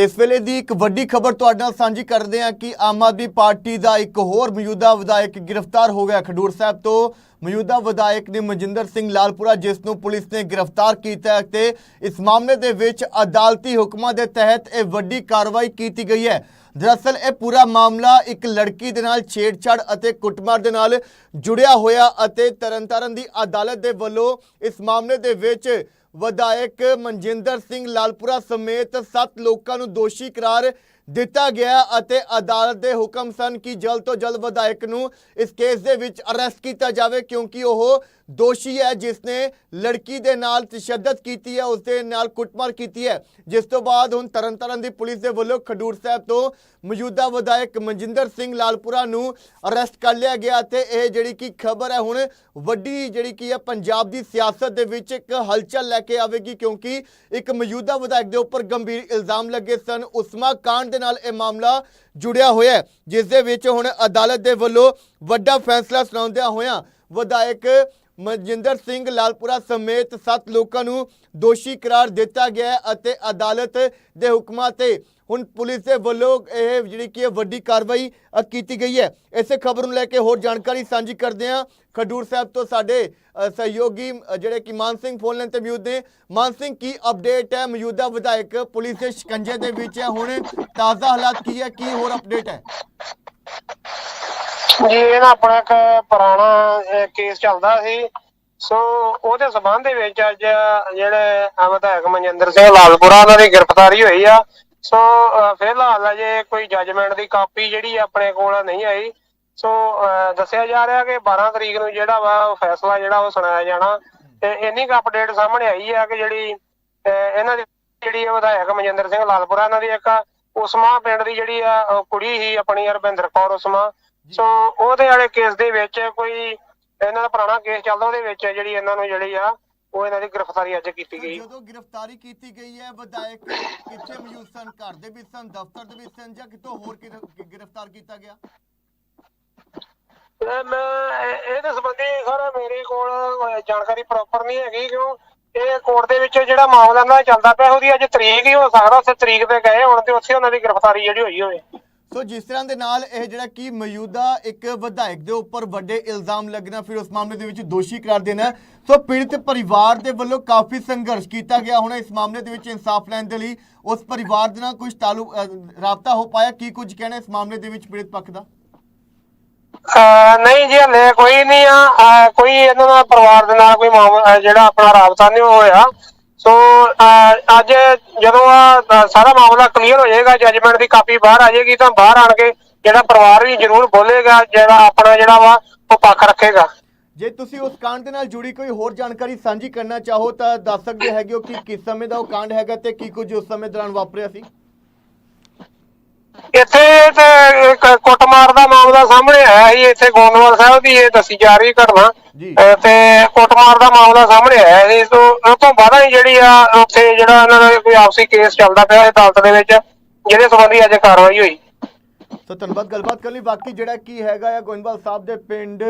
ਤੇ ਇਸ ਵੇਲੇ ਦੀ ਇੱਕ ਵੱਡੀ ਖਬਰ ਤੁਹਾਡੇ ਨਾਲ ਸਾਂਝੀ ਕਰਦੇ ਹਾਂ ਕਿ ਆਮ ਆਦਮੀ ਪਾਰਟੀ ਦਾ ਇੱਕ ਹੋਰ ਮੌਜੂਦਾ ਵਿਧਾਇਕ ਗ੍ਰਿਫਤਾਰ ਹੋ ਗਿਆ ਖਡੂਰ ਸਾਹਿਬ ਤੋਂ। ਮੌਜੂਦਾ ਵਿਧਾਇਕ ਨੇ ਮਨਜਿੰਦਰ ਸਿੰਘ ਲਾਲਪੁਰਾ, ਜਿਸ ਨੂੰ ਪੁਲਿਸ ਨੇ ਗ੍ਰਿਫਤਾਰ ਕੀਤਾ ਹੈ ਤੇ ਇਸ ਮਾਮਲੇ ਦੇ ਵਿੱਚ ਅਦਾਲਤੀ ਹੁਕਮਾਂ ਦੇ ਤਹਿਤ ਇਹ ਵੱਡੀ ਕਾਰਵਾਈ ਕੀਤੀ ਗਈ ਹੈ। ਦਰਅਸਲ, ਇਹ ਪੂਰਾ ਮਾਮਲਾ ਇੱਕ ਲੜਕੀ ਦੇ ਨਾਲ ਛੇੜਛਾੜ ਅਤੇ ਕੁੱਟਮਾਰ ਦੇ ਨਾਲ ਜੁੜਿਆ ਹੋਇਆ ਅਤੇ ਤਰਨਤਾਰਨ ਦੀ ਅਦਾਲਤ ਦੇ ਵੱਲੋਂ ਇਸ ਮਾਮਲੇ ਦੇ ਵਿੱਚ ਵਿਧਾਇਕ ਮਨਜਿੰਦਰ ਸਿੰਘ ਲਾਲਪੁਰਾ ਸਮੇਤ 7 ਲੋਕਾਂ ਨੂੰ ਦੋਸ਼ੀ ਕਰਾਰ ਦਿੱਤਾ ਗਿਆ ਅਤੇ ਅਦਾਲਤ ਦੇ ਹੁਕਮ ਸਨ ਕਿ ਜਲਦ ਤੋਂ ਜਲਦ ਵਿਧਾਇਕ ਨੂੰ ਇਸ ਕੇਸ ਦੇ ਵਿੱਚ ਅਰੈਸਟ ਕੀਤਾ ਜਾਵੇ ਕਿਉਂਕਿ ਉਹ ਦੋਸ਼ੀ ਹੈ ਜਿਸ ਨੇ ਲੜਕੀ ਦੇ ਨਾਲ ਤਸ਼ੱਦਦ ਕੀਤੀ ਹੈ ਉਸ ਦੇ ਨਾਲ ਕੁੱਟਮਾਰ ਕੀਤੀ ਹੈ। ਜਿਸ ਤੋਂ ਬਾਅਦ ਹੁਣ ਤਰਨਤਾਰਨ ਦੀ ਪੁਲਿਸ ਦੇ ਵੱਲੋਂ ਖਡੂਰ ਸਾਹਿਬ ਤੋਂ ਮੌਜੂਦਾ ਵਿਧਾਇਕ ਮਨਜਿੰਦਰ ਸਿੰਘ ਲਾਲਪੁਰਾ ਨੂੰ ਅਰੈਸਟ ਕਰ ਲਿਆ ਗਿਆ ਤੇ ਇਹ ਜਿਹੜੀ ਕਿ ਖਬਰ ਹੈ, ਹੁਣ ਵੱਡੀ ਜਿਹੜੀ ਕੀ ਹੈ, ਪੰਜਾਬ ਦੀ ਸਿਆਸਤ ਦੇ ਵਿੱਚ ਇੱਕ ਹਲਚਲ ਲੈ ਕੇ ਆਵੇਗੀ ਕਿਉਂਕਿ ਇੱਕ ਮੌਜੂਦਾ ਵਿਧਾਇਕ ਦੇ ਉੱਪਰ ਗੰਭੀਰ ਇਲਜ਼ਾਮ ਲੱਗੇ ਸਨ। ਉਸਮਾ ਕਾਂਡ ਦੇ ਨਾਲ ਇਹ ਮਾਮਲਾ ਜੁੜਿਆ ਹੋਇਆ ਹੈ, ਜਿਸ ਦੇ ਵਿੱਚ ਹੁਣ ਅਦਾਲਤ ਦੇ ਵੱਲੋਂ ਵੱਡਾ ਫੈਸਲਾ ਸੁਣਾਉਂਦਿਆਂ ਹੋਇਆਂ ਵਿਧਾਇਕ ਮਨਜਿੰਦਰ ਸਿੰਘ ਲਾਲਪੁਰਾ ਸਮੇਤ 7 ਲੋਕਾਂ ਨੂੰ ਦੋਸ਼ੀ ਕਰਾਰ ਦਿੱਤਾ ਗਿਆ ਅਤੇ ਅਦਾਲਤ ਦੇ ਹੁਕਮਾਂ ਤੇ ਹੁਣ ਪੁਲਿਸ ਦੇ ਵੱਲੋਂ ਇਹ ਜਿਹੜੀ ਕਿ ਵੱਡੀ ਕਾਰਵਾਈ ਕੀਤੀ ਗਈ ਹੈ। ਇਸੇ ਖਬਰ ਨੂੰ ਲੈ ਕੇ ਹੋਰ ਜਾਣਕਾਰੀ ਸਾਂਝੀ ਕਰਦੇ ਹਾਂ। ਖਡੂਰ ਸਾਹਿਬ ਤੋਂ ਸਾਡੇ ਸਹਿਯੋਗੀ ਜਿਹੜੇ ਕਿ ਮਾਨ ਸਿੰਘ ਫੋਨ ਲਾਈਨ ਤੇ ਮੌਜੂਦ ਨੇ। ਮਾਨ ਸਿੰਘ, ਕੀ ਅਪਡੇਟ ਹੈ? ਮੌਜੂਦਾ ਵਿਧਾਇਕ ਪੁਲਿਸ ਦੇ ਸ਼ਿਕੰਜੇ ਦੇ ਵਿੱਚ ਹੈ। ਹੁਣ ਤਾਜ਼ਾ ਹਾਲਾਤ ਕੀ ਹੈ? ਕੀ ਹੋਰ ਅਪਡੇਟ ਹੈ? ਜੀ ਇਹ ਨਾ ਆਪਣਾ ਇੱਕ ਪੁਰਾਣਾ ਕੇਸ ਚੱਲਦਾ ਸੀ। ਸੋ ਉਹਦੇ ਸਬੰਧ ਦੇ ਵਿੱਚ ਅੱਜ ਜਿਹੜੇ ਵਿਧਾਇਕ ਮਨਜਿੰਦਰ ਸਿੰਘ ਲਾਲਪੁਰਾ ਉਹਨਾਂ ਦੀ ਗ੍ਰਿਫਤਾਰੀ ਹੋਈ ਆ। ਸੋ ਫਿਲਹਾਲ ਅਜੇ ਕੋਈ ਜੱਜਮੈਂਟ ਦੀ ਕਾਪੀ ਜਿਹੜੀ ਆਪਣੇ ਕੋਲ ਨਹੀਂ ਆਈ। ਸੋ ਦੱਸਿਆ ਜਾ ਰਿਹਾ ਕਿ 12 ਤਰੀਕ ਨੂੰ ਜਿਹੜਾ ਵਾ ਉਹ ਫੈਸਲਾ ਜਿਹੜਾ ਉਹ ਸੁਣਾਇਆ ਜਾਣਾ। ਤੇ ਇੰਨੀ ਕੁ ਅਪਡੇਟ ਸਾਹਮਣੇ ਆਈ ਆ ਕਿ ਜਿਹੜੀ ਇਹਨਾਂ ਦੀ ਜਿਹੜੀ ਵਿਧਾਇਕ ਮਨਜਿੰਦਰ ਸਿੰਘ ਲਾਲਪੁਰਾ, ਇਹਨਾਂ ਦੀ ਇੱਕ ਉਸਮਾ ਪਿੰਡ ਦੀ ਜਿਹੜੀ ਆ ਕੁੜੀ ਸੀ ਆਪਣੀ ਰਵਿੰਦਰ ਕੌਰ ਉਸਮਾ। ਸੋ ਉਹਦੇ ਵਾਲੇ ਕੇਸ ਦੇ ਵਿੱਚ ਕੋਈ ਇਹਨਾਂ ਦਾ ਪੁਰਾਣਾ ਕੇਸ ਚੱਲਦਾ ਉਹਦੇ ਵਿੱਚ ਜਿਹੜੀ ਇਹਨਾਂ ਨੂੰ ਜਿਹੜੀ ਆ ਉਹ ਇਹਨਾਂ ਦੀ ਗ੍ਰਿਫਤਾਰੀ ਅੱਜ ਕੀਤੀ ਗਈ। ਜਦੋਂ ਗ੍ਰਿਫਤਾਰੀ ਕੀਤੀ ਗਈ ਹੈ ਵਿਧਾਇਕ ਕਿੱਥੇ ਮੌਜੂਦ ਸਨ? ਘਰ ਦੇ ਵਿੱਚ ਸਨ ਦਫ਼ਤਰ ਦੇ ਵਿੱਚ ਸਨ ਜਾਂ ਕਿਤੋਂ ਹੋਰ ਕਿਤੇ ਗ੍ਰਿਫਤਾਰ ਕੀਤਾ ਗਿਆ? ਮੈਂ ਇਹ- ਇਹਦੇ ਸੰਬੰਧੀ ਸਰ ਮੇਰੇ ਕੋਲ ਜਾਣਕਾਰੀ ਪ੍ਰੋਪਰ ਨਹੀਂ ਹੈਗੀ ਕਿਉਂ? ਇਹ ਕੋਰਟ ਦੇ ਵਿੱਚ ਜਿਹੜਾ ਮਾਮਲਾ ਦਾ ਚੱਲਦਾ ਪਿਆ ਉਹਦੀ ਅੱਜ ਤਰੀਕ ਹੀ ਹੋ ਸਕਦਾ ਉੱਥੇ ਤਰੀਕ ਤੇ ਗਏ ਹੁਣ ਤੇ ਉੱਥੇ ਉਹਨਾਂ ਦੀ ਗ੍ਰਿਫਤਾਰੀ ਜਿਹੜੀ ਹੋਈ ਹੋਵੇ। ਸੋ ਜਿਸ ਤਰ੍ਹਾਂ ਦੇ ਨਾਲ ਇਹ ਜਿਹੜਾ ਕੀ ਮੌਜੂਦਾ ਇੱਕ ਵਿਧਾਇਕ ਦੇ ਉੱਪਰ ਵੱਡੇ ਇਲਜ਼ਾਮ ਲੱਗਣਾ ਫਿਰ ਉਸ ਮਾਮਲੇ ਦੇ ਵਿੱਚ ਦੋਸ਼ੀ ਕਰਾਰ ਦੇਣਾ ਸੋ ਪੀੜਤ ਪਰਿਵਾਰ ਦੇ ਵੱਲੋਂ ਕਾਫੀ ਸੰਘਰਸ਼ ਕੀਤਾ ਗਿਆ ਹੁਣ ਇਸ ਮਾਮਲੇ ਦੇ ਵਿੱਚ ਇਨਸਾਫ ਲੈਣ ਦੇ ਲਈ। ਉਸ ਪਰਿਵਾਰ ਦੇ ਨਾਲ ਕੁਝ ਤਾਲੁਕ ਰਾਬਤਾ ਹੋ ਪਾਇਆ। ਕੀ ਕੁਝ ਕਹਿਣਾ ਇਸ ਮਾਮਲੇ ਦੇ ਵਿੱਚ ਪੀੜਤ ਪੱਖ ਦਾ? ਨਹੀਂ ਜੀ, ਹਲੇ ਕੋਈ ਨਹੀਂ ਆ। ਕੋਈ ਇਹਨਾਂ ਦਾ ਪਰਿਵਾਰ ਦੇ ਨਾਲ ਕੋਈ ਜਿਹੜਾ ਆਪਣਾ ਰਾਬਤਾ ਨਹੀਂ ਹੋਇਆ। ਸੋ ਅੱਜ ਜਦੋਂ ਆ ਸਾਰਾ ਮਾਮਲਾ ਕਲੀਅਰ ਹੋ ਜਾਏਗਾ ਜੱਜਮੈਂਟ ਦੀ ਕਾਪੀ ਬਾਹਰ ਆ ਜਾਏਗੀ ਤਾਂ ਬਾਹਰ ਆਣ ਕੇ ਜਿਹੜਾ ਪਰਿਵਾਰ ਵੀ ਜ਼ਰੂਰ ਬੋਲੇਗਾ ਜਿਹੜਾ ਆਪਣਾ ਜਿਹੜਾ ਵਾ ਉਹ ਪੱਖ ਰੱਖੇਗਾ। ਜੇ ਤੁਸੀਂ ਉਸ ਕਾਂਡ ਦੇ ਨਾਲ ਜੁੜੀ ਕੋਈ ਹੋਰ ਜਾਣਕਾਰੀ ਸਾਂਝੀ ਕਰਨਾ ਚਾਹੋ ਤਾਂ ਦੱਸ ਸਕਦੇ ਹੈਗੇ ਹੋ ਕਿ ਕਿਸ ਸਮੇਂ ਦਾ ਉਹ ਕਾਂਡ ਹੈਗਾ ਤੇ ਕੀ ਕੁਝ ਉਸ ਸਮੇਂ ਦੌਰਾਨ ਵਾਪਰਿਆ ਸੀ? ਇੱਥੇ ਤੇ ਮਾਮਲਾ ਸਾਹਮਣੇ ਆਇਆ ਸੀ ਇੱਥੇ ਗੋਂਦਵਾਲ ਸਾਹਿਬ ਦੀ ਇਹ ਦੱਸੀ ਜਾ ਰਹੀ ਘਟਨਾ। ਤੇ ਕੁੱਟਮਾਰ ਦਾ ਮਾਮਲਾ ਸਾਹਮਣੇ ਆਇਆ ਸੀ ਤੋਂ ਉਹ ਤੋਂ ਬਾਅਦ ਹੀ ਜਿਹੜੀ ਆ ਉੱਥੇ ਜਿਹੜਾ ਇਹਨਾਂ ਦਾ ਕੋਈ ਆਪਸੀ ਕੇਸ ਚੱਲਦਾ ਪਿਆ ਹੈ ਅਦਾਲਤ ਦੇ ਵਿੱਚ ਜਿਹਦੇ ਸੰਬੰਧੀ ਅੱਜ ਕਾਰਵਾਈ ਹੋਈ। ਸੋ ਧੰਨਵਾਦ ਗੱਲਬਾਤ ਕਰਨ ਲਈ। ਬਾਕੀ ਜਿਹੜਾ ਕੀ ਹੈਗਾ ਆ ਗੋਇੰਦਵਾਲ ਸਾਹਿਬ ਦੇ ਪਿੰਡ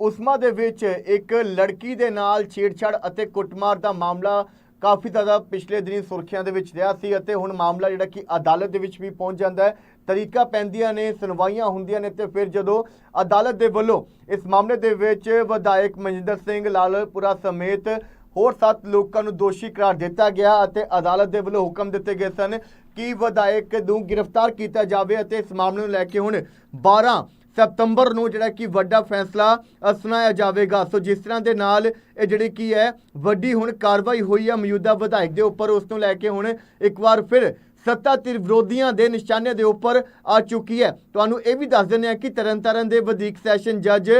ਉਸਮਾ ਦੇ ਵਿੱਚ ਇੱਕ ਲੜਕੀ ਦੇ ਨਾਲ ਛੇੜਛਾੜ ਅਤੇ ਕੁੱਟਮਾਰ ਦਾ ਮਾਮਲਾ ਕਾਫੀ ਜ਼ਿਆਦਾ ਪਿਛਲੇ ਦਿਨੀ ਸੁਰਖੀਆਂ ਦੇ ਵਿੱਚ ਰਿਹਾ ਸੀ ਅਤੇ ਹੁਣ ਮਾਮਲਾ ਜਿਹੜਾ ਕਿ ਅਦਾਲਤ ਦੇ ਵਿੱਚ ਵੀ ਪਹੁੰਚ ਜਾਂਦਾ ਹੈ। ਤਰੀਕਾ ਪੈਂਦੀਆਂ ਨੇ, ਸੁਣਵਾਈਆਂ ਹੁੰਦੀਆਂ ਨੇ ਤੇ ਫਿਰ ਜਦੋਂ ਅਦਾਲਤ ਦੇ ਵੱਲੋਂ ਇਸ ਮਾਮਲੇ ਦੇ ਵਿੱਚ ਵਿਧਾਇਕ ਮਨਜਿੰਦਰ ਸਿੰਘ ਲਾਲਪੁਰਾ ਸਮੇਤ ਹੋਰ 7 ਲੋਕਾਂ ਨੂੰ ਦੋਸ਼ੀ ਕਰਾਰ ਦਿੱਤਾ ਗਿਆ ਅਤੇ ਅਦਾਲਤ ਦੇ ਵੱਲੋਂ ਹੁਕਮ ਦਿੱਤੇ ਗਏ ਸਨ ਕਿ ਵਿਧਾਇਕ ਨੂੰ ਗ੍ਰਿਫਤਾਰ ਕੀਤਾ ਜਾਵੇ ਅਤੇ ਇਸ ਮਾਮਲੇ ਨੂੰ ਲੈ ਕੇ ਹੁਣ 12 ਸਤੰਬਰ ਨੂੰ ਜਿਹੜਾ ਕਿ ਵੱਡਾ ਫੈਸਲਾ ਸੁਣਾਇਆ ਜਾਵੇਗਾ। ਸੋ ਜਿਸ ਤਰ੍ਹਾਂ ਦੇ ਨਾਲ ਇਹ ਜਿਹੜੀ ਕੀ ਹੈ, ਵੱਡੀ ਹੁਣ ਕਾਰਵਾਈ ਹੋਈ ਹੈ ਮੌਜੂਦਾ ਵਿਧਾਇਕ ਦੇ ਉੱਪਰ, ਉਸ ਨੂੰ ਲੈ ਕੇ ਹੁਣ ਇੱਕ ਵਾਰ ਫਿਰ ਸੱਤਾ ਧਿਰ ਵਿਰੋਧੀਆਂ ਦੇ ਨਿਸ਼ਾਨੇ ਦੇ ਉੱਪਰ ਆ ਚੁੱਕੀ ਹੈ। ਤੁਹਾਨੂੰ ਇਹ ਵੀ ਦੱਸ ਦਿੰਦੇ ਹਾਂ ਕਿ ਤਰਨਤਾਰਨ ਦੇ ਵਧੀਕ ਸੈਸ਼ਨ ਜੱਜ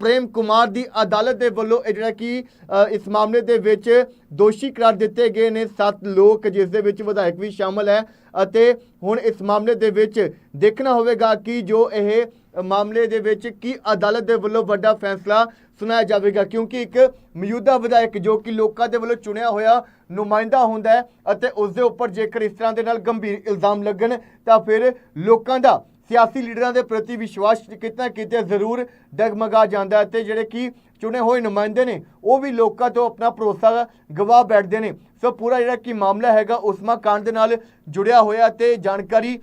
ਪ੍ਰੇਮ ਕੁਮਾਰ ਦੀ ਅਦਾਲਤ ਦੇ ਵੱਲੋਂ ਇਹ ਜਿਹੜਾ ਕਿ ਇਸ ਮਾਮਲੇ ਦੇ ਵਿੱਚ ਦੋਸ਼ੀ ਕਰਾਰ ਦਿੱਤੇ ਗਏ ਨੇ। 7 ਲੋਕ ਜਿਸ ਦੇ ਵਿੱਚ ਵਿਧਾਇਕ ਵੀ ਸ਼ਾਮਲ ਹੈ ਅਤੇ ਹੁਣ ਇਸ ਮਾਮਲੇ ਦੇ ਵਿੱਚ ਦੇਖਣਾ ਹੋਵੇਗਾ ਕਿ ਜੋ ਇਹ ਮਾਮਲੇ ਦੇ ਵਿੱਚ ਕੀ ਅਦਾਲਤ ਦੇ ਵੱਲੋਂ ਵੱਡਾ ਫੈਸਲਾ ਸੁਣਾਇਆ ਜਾਵੇਗਾ ਕਿਉਂਕਿ ਇੱਕ ਮੌਜੂਦਾ ਵਿਧਾਇਕ ਜੋ ਕਿ ਲੋਕਾਂ ਦੇ ਵੱਲੋਂ ਚੁਣਿਆ ਹੋਇਆ ਨੁਮਾਇੰਦਾ ਹੁੰਦਾ ਹੈ ਅਤੇ ਉਸ ਦੇ ਉੱਪਰ ਜੇਕਰ ਇਸ ਤਰ੍ਹਾਂ ਦੇ ਨਾਲ ਗੰਭੀਰ ਇਲਜ਼ਾਮ ਲੱਗਣ, ਤਾਂ ਫਿਰ ਲੋਕਾਂ ਦਾ ਸਿਆਸੀ ਲੀਡਰਾਂ ਦੇ ਪ੍ਰਤੀ ਵਿਸ਼ਵਾਸ ਕਿਤੇ ਨਾ ਕਿਤੇ ਜ਼ਰੂਰ ਡਗਮਗਾ ਜਾਂਦਾ ਹੈ ਤੇ ਜਿਹੜੇ ਕਿ ਚੁਣੇ ਹੋਏ ਨੁਮਾਇੰਦੇ ਨੇ, ਉਹ ਵੀ ਲੋਕਾਂ ਤੋਂ ਆਪਣਾ ਭਰੋਸਾ ਗਵਾ ਬੈਠਦੇ ਨੇ। ਸੋ ਸੋ ਪੂਰਾ ਜਿਹੜਾ ਕਿ ਮਾਮਲਾ ਹੈਗਾ ਉਸਮਾ ਕਾਂਡ ਦੇ ਨਾਲ ਜੁੜਿਆ ਹੋਇਆ ਤੇ ਜਾਣਕਾਰੀ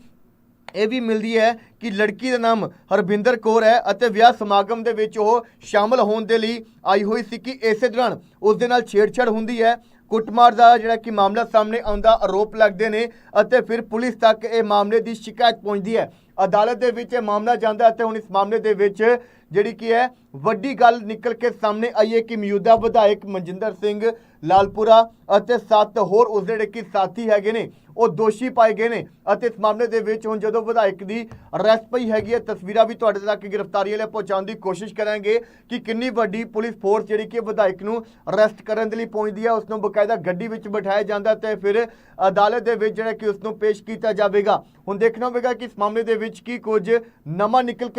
ਇਹ ਵੀ ਮਿਲਦੀ ਹੈ ਕਿ ਲੜਕੀ ਦਾ ਨਾਮ ਹਰਬਿੰਦਰ ਕੌਰ ਹੈ ਅਤੇ ਵਿਆਹ ਸਮਾਗਮ ਦੇ ਵਿੱਚ ਉਹ ਸ਼ਾਮਲ ਹੋਣ ਦੇ ਲਈ ਆਈ ਹੋਈ ਸੀ ਕਿ ਇਸੇ ਦੌਰਾਨ ਉਸ ਦੇ ਨਾਲ ਛੇੜਛਾੜ ਹੁੰਦੀ ਹੈ। ਕੁੱਟਮਾਰ ਦਾ ਜਿਹੜਾ ਕਿ ਮਾਮਲਾ ਸਾਹਮਣੇ ਆਉਂਦਾ, ਆਰੋਪ ਲੱਗਦੇ ਨੇ ਅਤੇ ਫਿਰ ਪੁਲਿਸ ਤੱਕ ਇਹ ਮਾਮਲੇ ਦੀ ਸ਼ਿਕਾਇਤ ਪਹੁੰਚਦੀ ਹੈ। ਅਦਾਲਤ ਦੇ ਵਿੱਚ ਇਹ ਮਾਮਲਾ ਜਾਂਦਾ ਅਤੇ ਹੁਣ ਇਸ ਮਾਮਲੇ ਦੇ ਵਿੱਚ ਜਿਹੜੀ ਕੀ ਹੈ, ਵੱਡੀ ਗੱਲ ਨਿਕਲ ਕੇ ਸਾਹਮਣੇ ਆਈ ਹੈ ਕਿ ਮੌਜੂਦਾ ਵਿਧਾਇਕ ਮਨਜਿੰਦਰ ਸਿੰਘ ਲਾਲਪੁਰਾ ਅਤੇ ਸੱਤ ਹੋਰ ਉਸ ਜਿਹੜੇ ਕਿ ਸਾਥੀ ਹੈਗੇ ਨੇ, ਉਹ ਦੋਸ਼ੀ ਪਾਏ ਗਏ ਨੇ ਅਤੇ ਇਸ ਮਾਮਲੇ ਦੇ ਵਿੱਚ ਹੁਣ ਜਦੋਂ ਵਿਧਾਇਕ ਦੀ ਅਰੈਸਟ ਪਈ ਹੈਗੀ ਹੈ, ਤਸਵੀਰਾਂ ਵੀ ਤੁਹਾਡੇ ਤੱਕ ਗ੍ਰਿਫਤਾਰੀ ਵਾਲੇ ਪਹੁੰਚਾਉਣ ਦੀ ਕੋਸ਼ਿਸ਼ ਕਰਾਂਗੇ ਕਿ ਕਿੰਨੀ ਵੱਡੀ ਪੁਲਿਸ ਫੋਰਸ ਜਿਹੜੀ ਕਿ ਵਿਧਾਇਕ ਨੂੰ ਅਰੈਸਟ ਕਰਨ ਦੇ ਲਈ ਪਹੁੰਚਦੀ ਹੈ, ਉਸ ਨੂੰ ਬਕਾਇਦਾ ਗੱਡੀ ਵਿੱਚ ਬਿਠਾਇਆ ਜਾਂਦਾ ਤੇ ਫਿਰ ਅਦਾਲਤ ਦੇ ਵਿੱਚ ਜਿਹੜਾ ਕਿ ਉਸ ਨੂੰ ਪੇਸ਼ ਕੀਤਾ ਜਾਵੇਗਾ। ਹੁਣ ਦੇਖਣਾ ਹੋਵੇਗਾ ਕਿ ਇਸ ਮਾਮਲੇ ਦੇ ਵਿੱਚ ਕੀ ਕੁਝ ਨਵਾਂ ਨਿਕਲ ਕੇ